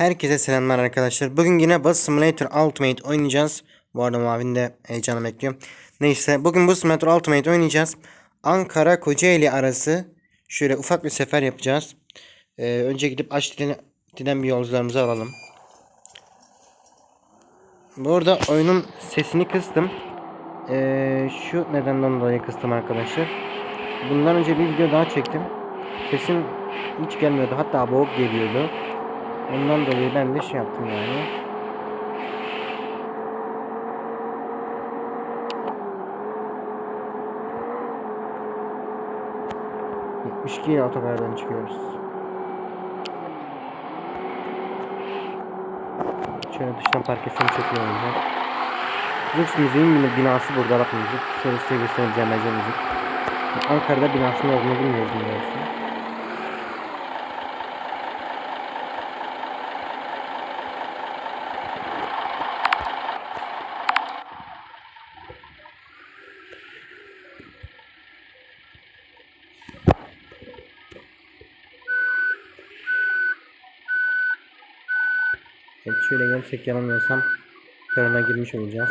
Herkese selamlar arkadaşlar. Bugün yine Bus Simulator Ultimate oynayacağız. Bu arada Mavin de heyecanla bekliyor. Neyse bugün Bus Simulator Ultimate oynayacağız. Ankara Kocaeli arası şöyle ufak bir sefer yapacağız. Ee, önce gidip Açlı'dan bir yolcularımızı alalım. Bu arada oyunun sesini kıstım. Ee, şu nedenden dolayı kıstım arkadaşlar. Bundan önce bir video daha çektim. Sesim hiç gelmiyordu. Hatta boğuk geliyordu. Ondan dolayı ben de şey yaptım yani. ...72 ile otogardan çıkıyoruz. Şöyle dıştan park etsem iyi olacak. Lux Müziğin bina- binası burada bak müzik. Şöyle size göstereceğim Ece Müzik. Ankara'da binasının olduğunu bilmiyorum biliyorsun. Evet şöyle gelsek yanılmıyorsam perona girmiş olacağız.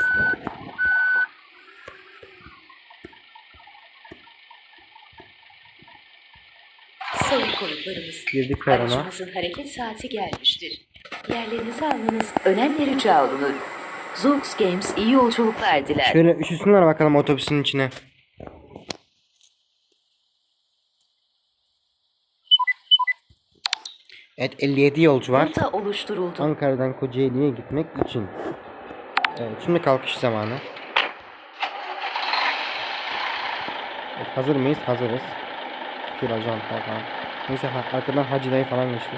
Sayın konuklarımız, Girdik perona. aracımızın hareket saati gelmiştir. Yerlerinizi almanız önemli rica olunur. Zoox Games iyi yolculuklar diler. Şöyle üşüsünler bakalım otobüsün içine. Evet 57 yolcu var. Rota oluşturuldu. Ankara'dan Kocaeli'ye gitmek için. Evet, şimdi kalkış zamanı. Evet, hazır mıyız? Hazırız. Ajantlar falan. Neyse arkadan Hacı dayı falan geçti.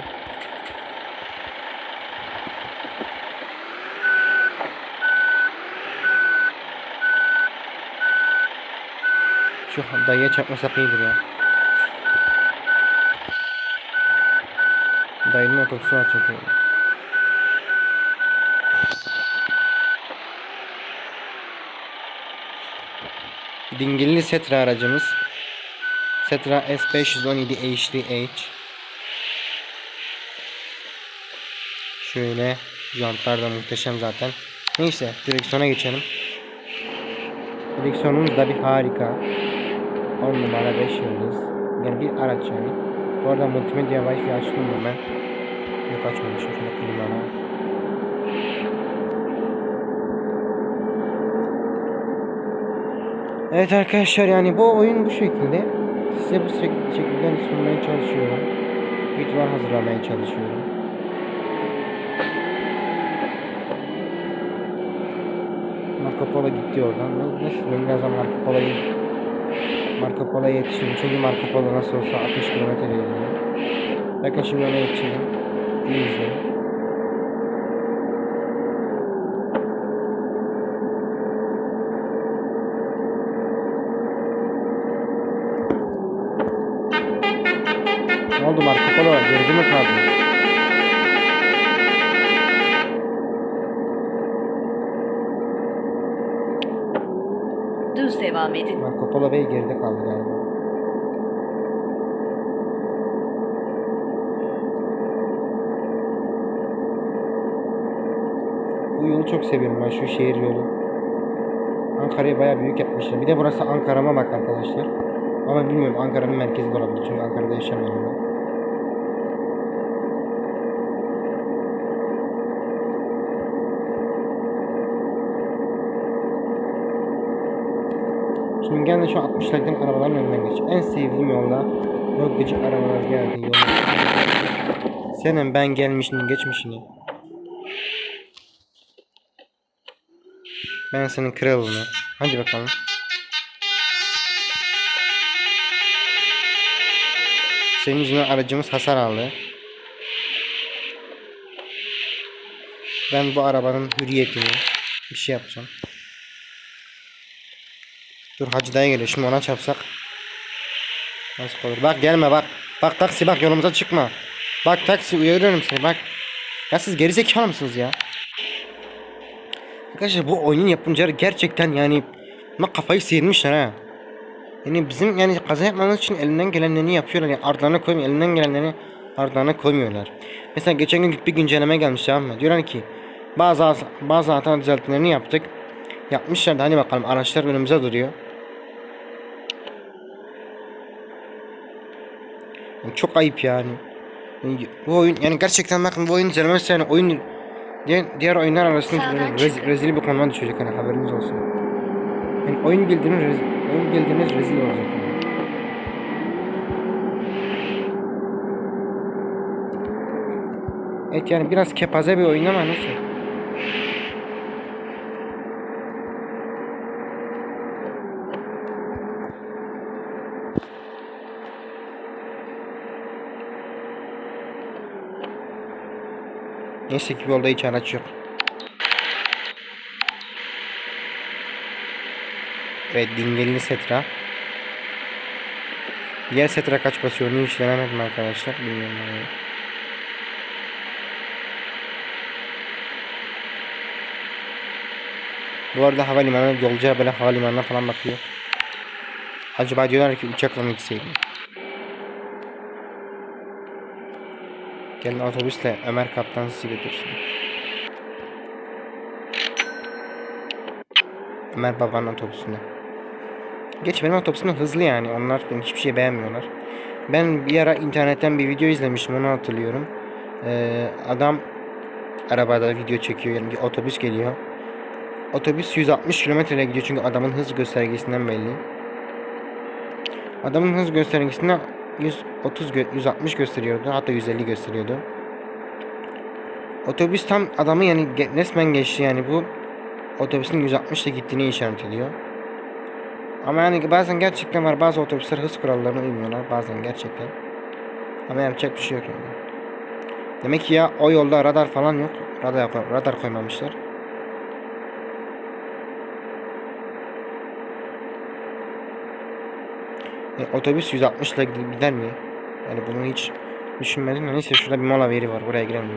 Şu dayıya çarpmasak iyidir ya. Dayının otobüsü var çünkü. Dingilli Setra aracımız. Setra S517 HDH. Şöyle jantlar da muhteşem zaten. Neyse direksiyona geçelim. Direksiyonumuz da bir harika. 10 numara 5 yıldız. Yani bir araç yani. Bu arada multimedya wifi açtım ben? Yok açmamışım. Şöyle klimana. Evet arkadaşlar yani bu oyun bu şekilde. Size bu şek- şekilde sunmaya çalışıyorum. Videolar hazırlamaya çalışıyorum. Marco Polo gitti oradan. Nasıl ben birazdan Marco Polo'yu Marco Polo'ya yetişirim. Çünkü Marco Polo nasıl olsa 60 kilometre gidiyor. Bakın şimdi ona yetişelim. İyi izleyin. Ne oldu Marco Polo? Geride mi kaldın? Düz devam edin. Marco Polo Bey geride kaldı galiba. Bu yolu çok seviyorum ben şu şehir yolu. Ankara'yı bayağı büyük yapmışlar. Bir de burası Ankara'ma bak arkadaşlar. Ama bilmiyorum Ankara'nın merkezi de olabilir. Çünkü Ankara'da yaşamıyorum ben. Şimdi gel şu 60'lardan arabaların önünden geç. En sevdiğim yolda o gıcık arabalar geldi yolda. Senin ben gelmişini geçmişini. Ben senin kralını. Hadi bakalım. Senin yüzünden aracımız hasar aldı. Ben bu arabanın hürriyetini bir şey yapacağım. Dur Hacı dayı geliyor. Şimdi ona çarpsak. Nasıl olur? Bak gelme bak. Bak taksi bak yolumuza çıkma. Bak taksi uyarıyorum seni bak. Ya siz gerizekalı mısınız ya? Arkadaşlar bu oyunun yapımcıları gerçekten yani buna kafayı sıyırmışlar ha. Yani bizim yani kaza yapmamız için elinden gelenlerini yapıyorlar. Yani ardlarına koymuyor. Elinden gelenlerini ardlarına koymuyorlar. Mesela geçen gün bir güncelleme gelmiş tamam mı? Diyorlar ki bazı bazı hata düzeltmelerini yaptık. Yapmışlar da hani bakalım araçlar önümüze duruyor. Yani çok ayıp yani. Yani Bu oyun yani gerçekten bakın bu oyun izlemezse yani oyun diğer, diğer oyunlar arasında rez, rezil bir konuma düşecek hani haberiniz olsun. Yani oyun bildiğiniz rezil, oyun bildiğiniz rezil olacak. Yani. Evet yani biraz kepaze bir oyun ama neyse. Neyse ki yolda hiç araç yok. Evet dingelli setra. Diğer setra kaç basıyor onu hiç denemedim arkadaşlar. Bilmiyorum. Bu arada havalimanı yolcuya böyle havalimanına falan bakıyor. Acaba diyorlar ki uçakla mı gitseydim? Gelin otobüsle Ömer kaptan sizi götürsün. Ömer babanın otobüsünde. Geç benim otobüsüm hızlı yani. Onlar beni hiçbir şey beğenmiyorlar. Ben bir ara internetten bir video izlemiştim onu hatırlıyorum. Ee, adam arabada video çekiyor yani bir otobüs geliyor. Otobüs 160 km ile gidiyor çünkü adamın hız göstergesinden belli. Adamın hız göstergesinden 130 gö- 160 gösteriyordu hatta 150 gösteriyordu. Otobüs tam adamı yani resmen geçti yani bu otobüsün 160 ile gittiğini işaret ediyor. Ama yani bazen gerçekten var bazı otobüsler hız kurallarına uymuyorlar bazen gerçekten. Ama yapacak bir şey yok yani. Demek ki ya o yolda radar falan yok. Radar, radar koymamışlar. E, otobüs 160 ile gider mi? Yani bunu hiç düşünmedim neyse şurada bir mola veri var buraya girelim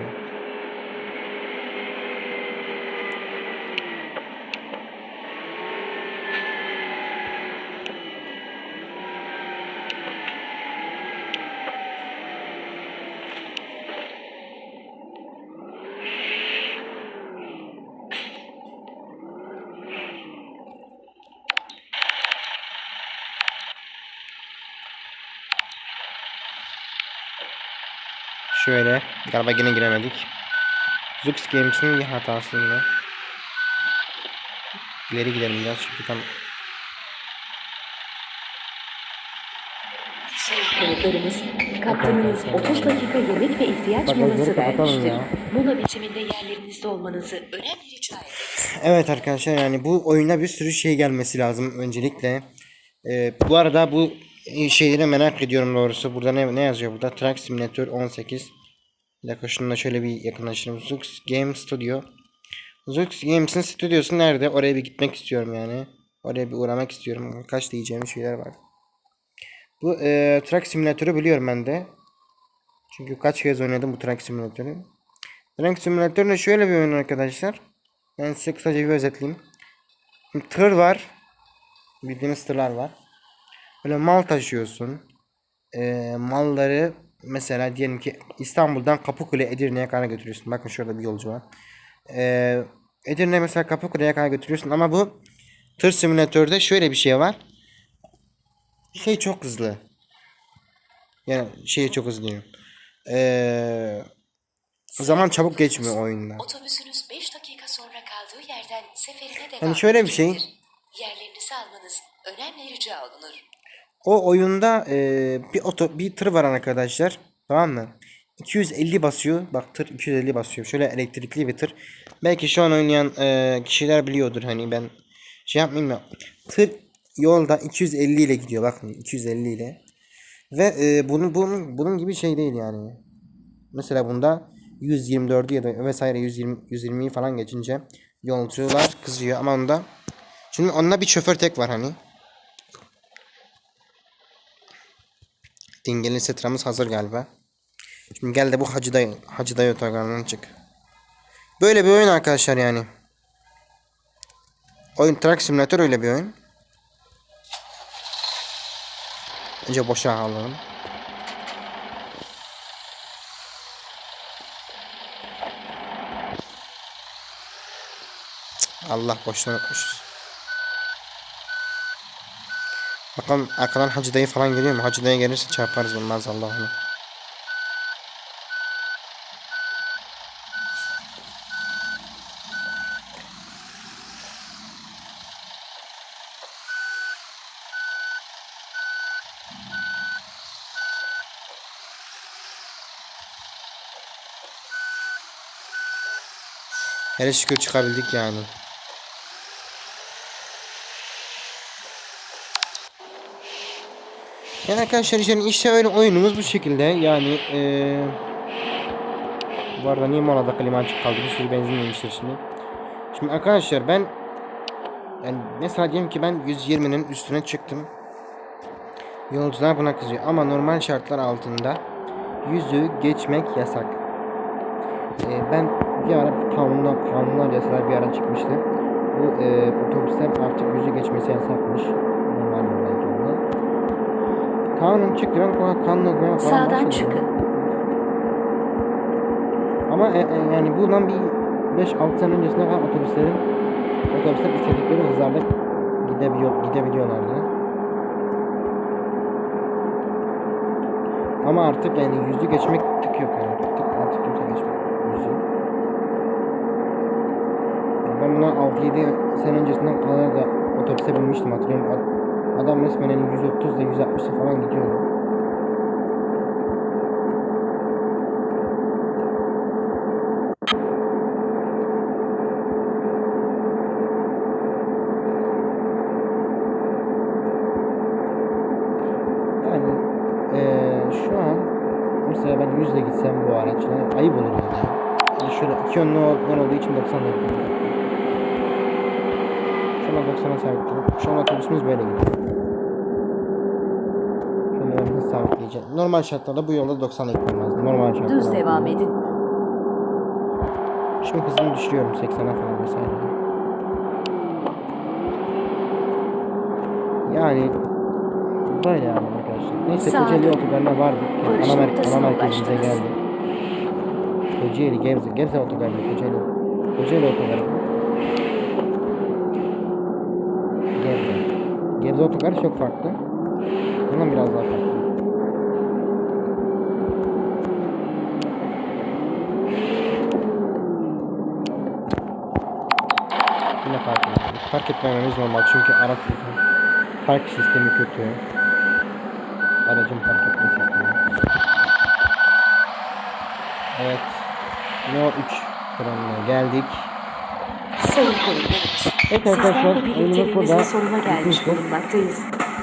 Şöyle galiba yine giremedik. Zux Games'in bir hatası yine. İleri gidelim biraz çünkü tam Konuklarımız, kaptanınız 30 dakika yemek ve ihtiyaç molası vermiştir. Mola bitiminde yerlerinizde olmanızı önemli rica ederiz. Evet arkadaşlar yani bu oyuna bir sürü şey gelmesi lazım öncelikle. Ee, bu arada bu şeyleri merak ediyorum doğrusu. Burada ne, ne yazıyor burada? Truck Simulator 18. Bir dakika şununla şöyle bir yakınlaştırayım. Zux Game Studio. Zux Games'in stüdyosu nerede? Oraya bir gitmek istiyorum yani. Oraya bir uğramak istiyorum. Kaç diyeceğim şeyler var. Bu e, Truck Simulator'ı biliyorum ben de. Çünkü kaç kez oynadım bu Truck Simulator'ı. Truck Simulator da şöyle bir oyun arkadaşlar. Ben size kısaca bir özetleyeyim. Tır var. Bildiğiniz tırlar var. Böyle mal taşıyorsun. Ee, malları mesela diyelim ki İstanbul'dan Kapıkule Edirne'ye kadar götürüyorsun. Bakın şurada bir yolcu var. Ee, Edirne mesela Kapıkule'ye kadar götürüyorsun ama bu tır simülatörde şöyle bir şey var. Şey çok hızlı. Yani şey çok hızlı diyorum. Ee, zaman çabuk geçmiyor oyunda. Otobüsünüz 5 dakika sonra kaldığı yerden seferine devam Yani şöyle bir şey. Yerlerinizi almanız önemli rica olunur. O oyunda e, bir oto bir tır var arkadaşlar. Tamam mı? 250 basıyor. Bak tır 250 basıyor. Şöyle elektrikli bir tır. Belki şu an oynayan e, kişiler biliyordur hani ben şey yapmayayım ya. Tır yolda 250 ile gidiyor. Bakın 250 ile. Ve e, bunun bunun bunun gibi şey değil yani. Mesela bunda 124'ü ya da vesaire 120 120'yi falan geçince yolcular kızıyor ama onda şimdi onda bir şoför tek var hani. Dengeli setramız hazır galiba. Şimdi gel de bu Hacı Dayı, Hacı otogarından çık. Böyle bir oyun arkadaşlar yani. Oyun Truck Simulator öyle bir oyun. Önce boşa alalım. Allah boşuna unutmuşuz. Bakalım arkadan Hacı dayı falan geliyor mu? Hacı dayı gelirse çarparız olmaz Allah onu. Hele şükür çıkabildik yani. Yani arkadaşlar işte, işte öyle oyunumuz bu şekilde yani eee bu arada niye molada klima açık kaldı bir sürü benzin yemiştir şimdi. Şimdi arkadaşlar ben yani mesela diyelim ki ben 120'nin üstüne çıktım. Yolcular buna kızıyor ama normal şartlar altında yüzü geçmek yasak. Ee, ben bir ara kanunlar, kanunlar yasalar bir ara çıkmıştı. Bu e, otobüsler artık yüzü geçmesi yasakmış. Kanun ben kan- kanun falan Sağdan çıkın. Ama e, e, yani bundan bir 5-6 sene öncesine kadar otobüslerin otobüsler istedikleri hızlarla gidebiliyor, gidebiliyorlardı. Ama artık yani yüzü geçmek tık yok yani. Tık artık kimse geçmiyor yüzü. Yani ben buna 6-7 sene öncesinden kadar da otobüse binmiştim hatırlıyorum. Ad- Adam resmen yani 130 ile 160 'la falan gidiyordu. Yani eee, şu an mesela ben 100 ile gitsem bu araçla ayıp olur yani. yani şöyle iki yönlü olduğu için 90 ile gidiyorum. Şu an 90'a sabitledim. Şu an otobüsümüz böyle gidiyor. Hız sabitleyeceğim. Normal şartlarda bu yolda 90 ile gitmem lazım. Normal şartlarda. Düz devam edin. Şimdi hızını düşürüyorum 80'e falan vesaire. Yani böyle yani arkadaşlar. Neyse Sağ Kocaeli otogarına vardık. Barış Ana, mer ana merkezimize geldik. Kocaeli, Gebze, Gebze otogarına, Kocaeli, Kocaeli otogarı. Gebze. Gebze otogarı çok farklı. Bundan biraz daha farklı. Yine park ettik. Park etmememiz normal çünkü araç. Park sistemi kötü. Aracın park etme sistemi. Evet. No 3 durumuna geldik. Sayın konuklarımız. Evet arkadaşlar, Sizlerle birlikte oyunumuz evimizin burada sonuna gelmiş bitmiştir. bulunmaktayız.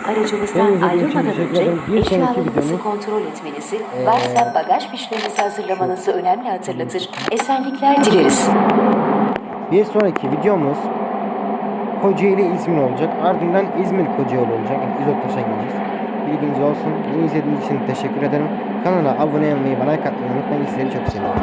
Aracımızdan için ayrılmadan önce ederim. Bir sonraki eşyalarınızı kontrol etmenizi, Ee, varsa bagaj fişlerinizi hazırlamanızı önemli hatırlatır. Esenlikler dileriz. Bir sonraki videomuz Kocaeli İzmir olacak. Ardından İzmir Kocaeli olacak. Yani İzottaş'a gideceğiz. Bilginiz olsun. Beni izlediğiniz için teşekkür ederim. Kanala abone olmayı, bana katmayı unutmayın. Sizleri çok seviyorum.